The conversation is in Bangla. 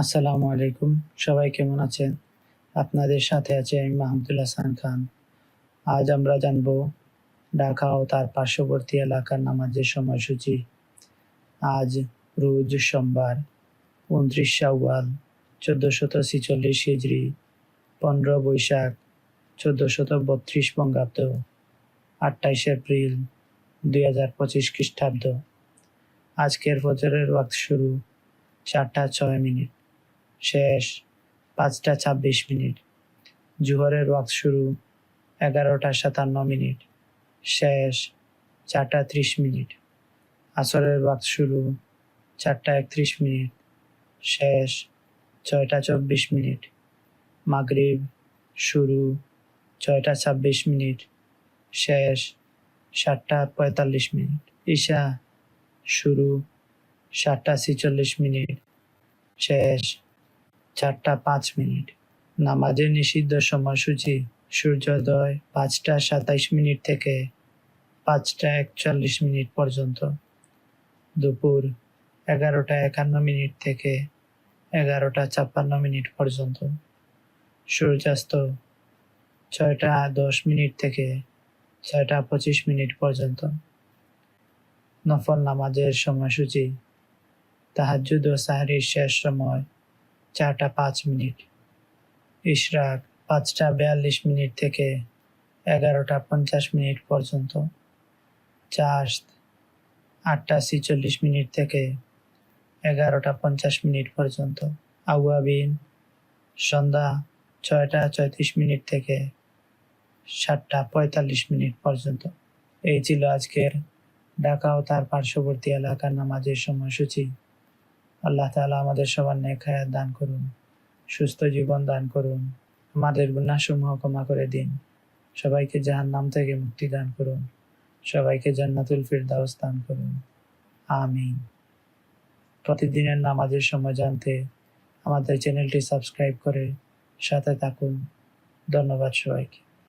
আসসালামু আলাইকুম। সবাই কেমন আছেন? আপনাদের সাথে আছে আমি মাহমুদুল হাসান খান। আজ আমরা জানব ঢাকা ও তার পার্শ্ববর্তী এলাকার নামাজের সময়সূচি। আজ রোজ সোমবার, উনত্রিশ শাওয়াল, চোদ্দোশত ছিচল্লিশ হিজড়ি পনেরো বৈশাখ, চোদ্দোশত বত্রিশ বঙ্গাব্দ আটাইশ এপ্রিল, দুই হাজার পঁচিশ খ্রিস্টাব্দ। আজকের বছরের ওয়াক্ত শুরু চারটা ছয় মিনিট। শেষ, পাঁচটা ছাব্বিশ মিনিট। জুহরের ওয়াক্ত শুরু এগারোটা সাতান্ন মিনিট। শেষ চারটা ত্রিশ মিনিট। আসরের ওয়াক্ত শুরু চারটা একত্রিশ মিনিট। শেষ ছয়টা চব্বিশ মিনিট। মাগরিব শুরু ছয়টা ছাব্বিশ মিনিট। শেষ সাতটা পঁয়তাল্লিশ মিনিট। ঈশা শুরু সাতটা ছেচল্লিশ মিনিট। শেষ চারটা পাঁচ মিনিট। নামাজের নিষিদ্ধ সময়সূচি, সূর্যোদয় পাঁচটা সাতাইশ মিনিট থেকে পাঁচটা একচল্লিশ মিনিট পর্যন্ত। দুপুর এগারোটা একান্ন মিনিট থেকে এগারোটা ছাপ্পান্ন মিনিট পর্যন্ত। সূর্যাস্ত ছয়টা দশ মিনিট থেকে ছয়টা পঁচিশ মিনিট পর্যন্ত। নফল নামাজের সময়সূচি, তাহাজ্জুদ ও সাহারির শেষ সময় চারটা পাঁচ মিনিট। ইশরাক, পাঁচটা বিয়াল্লিশ মিনিট থেকে এগারোটা পঞ্চাশ মিনিট পর্যন্ত। চাষ আটটা ছিচল্লিশ মিনিট থেকে এগারোটা পঞ্চাশ মিনিট পর্যন্ত। আউয়াবিন, সন্ধ্যা ছয়টা চৌত্রিশ মিনিট থেকে সাতটা পঁয়তাল্লিশ মিনিট পর্যন্ত। এই ছিল আজকের ঢাকা ও তার পার্শ্ববর্তী এলাকার নামাজের সময়সূচি। আল্লাহ তালা আমাদের সবার নেক হায়াত দান করুন, সুস্থ জীবন দান করুন, আমাদের গুণাসমূহ ক্ষমা করে দিন। সবাইকে জাহান নাম থেকে মুক্তি দান করুন, সবাইকে জান্নাতুল ফিরদাউস দান করুন। আমিন। প্রতিদিনের নামাজের সময় জানতে আমাদের চ্যানেলটি সাবস্ক্রাইব করে সাথে থাকুন। ধন্যবাদ সবাইকে।